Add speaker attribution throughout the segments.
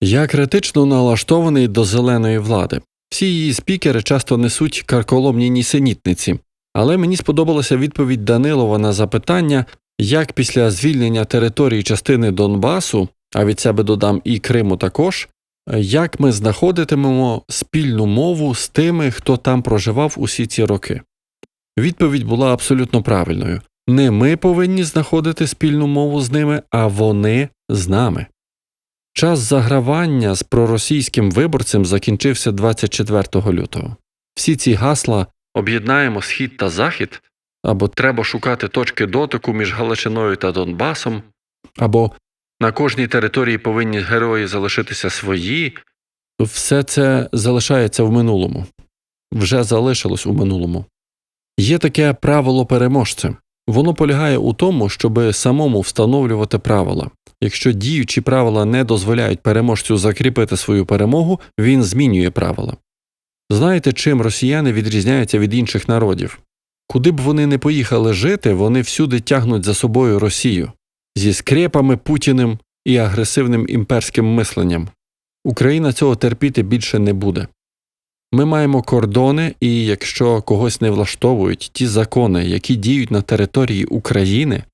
Speaker 1: Я критично налаштований до зеленої влади. Всі її спікери часто несуть карколомні нісенітниці, але мені сподобалася відповідь Данилова на запитання, як після звільнення території частини Донбасу, а від себе додам і Криму також, як ми знаходитимемо спільну мову з тими, хто там проживав усі ці роки. Відповідь була абсолютно правильною. Не ми повинні знаходити спільну мову з ними, а вони з нами. Час загравання з проросійським виборцем закінчився 24 лютого. Всі ці гасла об'єднаємо схід та захід, або треба шукати точки дотику між Галичиною та Донбасом, або на кожній території повинні герої залишитися свої. Все це залишається в минулому, вже залишилось у минулому. Є таке правило переможця. Воно полягає у тому, щоб самому встановлювати правила. Якщо діючі правила не дозволяють переможцю закріпити свою перемогу, він змінює правила. Знаєте, чим росіяни відрізняються від інших народів? Куди б вони не поїхали жити, вони всюди тягнуть за собою Росію зі скрепами Путіним і агресивним імперським мисленням. Україна цього терпіти більше не буде. Ми маємо кордони, і якщо когось не влаштовують ті закони, які діють на території України,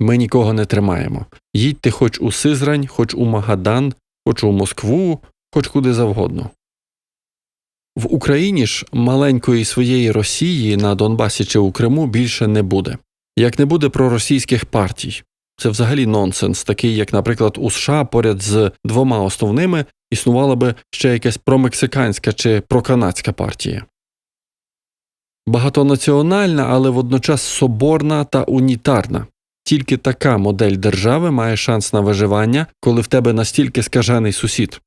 Speaker 1: ми нікого не тримаємо. Їдьте хоч у Сизрань, хоч у Магадан, хоч у Москву, хоч куди завгодно. В Україні ж маленької своєї Росії на Донбасі чи у Криму більше не буде. Як не буде проросійських партій. Це взагалі нонсенс, такий, як, наприклад, у США поряд з двома основними існувала би ще якась промексиканська чи проканадська партія. Багатонаціональна, але водночас соборна та унітарна. Тільки така модель держави має шанс на виживання, коли в тебе настільки скажений сусід.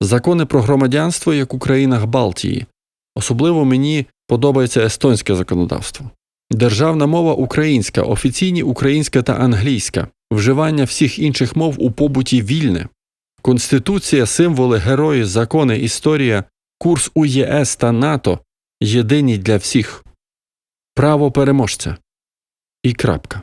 Speaker 1: Закони про громадянство, як у країнах Балтії. Особливо мені подобається естонське законодавство. Державна мова українська, офіційні українська та англійська, вживання всіх інших мов у побуті вільне. Конституція, символи, герої, закони, історія, курс у ЄС та НАТО єдині для всіх. Право переможця. І крапка.